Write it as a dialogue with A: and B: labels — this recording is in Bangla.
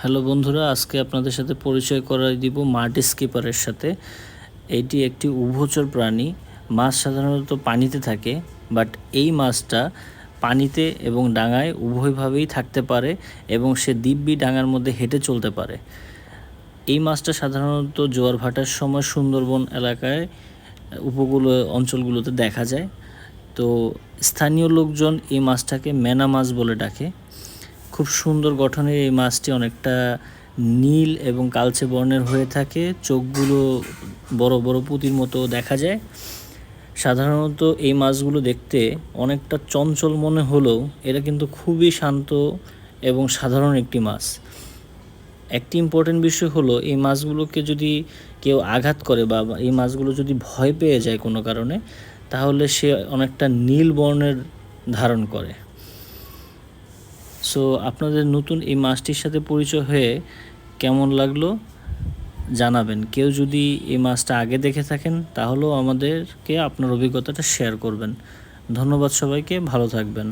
A: হ্যালো বন্ধুরা, আজকে আপনাদের সাথে পরিচয় করাই দিব মাল্টি স্কিপারের সাথে। এটি একটি উভচর প্রাণী, মাছ সাধারণত পানিতে থাকে, বাট এই মাছটা পানিতে এবং ডাঙায় উভয়ভাবেই থাকতে পারে এবং সে দিব্যি ডাঙার মধ্যে হেঁটে চলতে পারে। এই মাছটা সাধারণত জোয়ার ভাটার সময় সুন্দরবন এলাকায়, উপকূল অঞ্চলগুলোতে দেখা যায়। তো স্থানীয় লোকজন এই মাছটাকে মেনা মাছ বলে ডাকে। খুব সুন্দর গঠনের এই মাছটি অনেকটা নীল এবং কালচে বর্ণের হয়ে থাকে। চোখগুলো বড় বড় পুঁতির মতো দেখা যায়। সাধারণত এই মাছগুলো দেখতে অনেকটা চঞ্চল মনে হলেও এরা কিন্তু খুবই শান্ত এবং সাধারণ একটি মাছ। একটি ইম্পর্টেন্ট বিষয় হলো, এই মাছগুলোকে যদি কেউ আঘাত করে বা এই মাছগুলো যদি ভয় পেয়ে যায় কোনো কারণে, তাহলে সে অনেকটা নীল বর্ণের ধারণ করে। সো আপনাদের নতুন এই মাছটির সাথে পরিচয় হয়ে কেমন লাগল জানাবেন। কেউ যদি এই মাছটা আগে দেখে থাকেন, তাহলেও আমাদেরকে আপনার অভিজ্ঞতাটা শেয়ার করবেন। ধন্যবাদ সবাইকে, ভালো থাকবেন।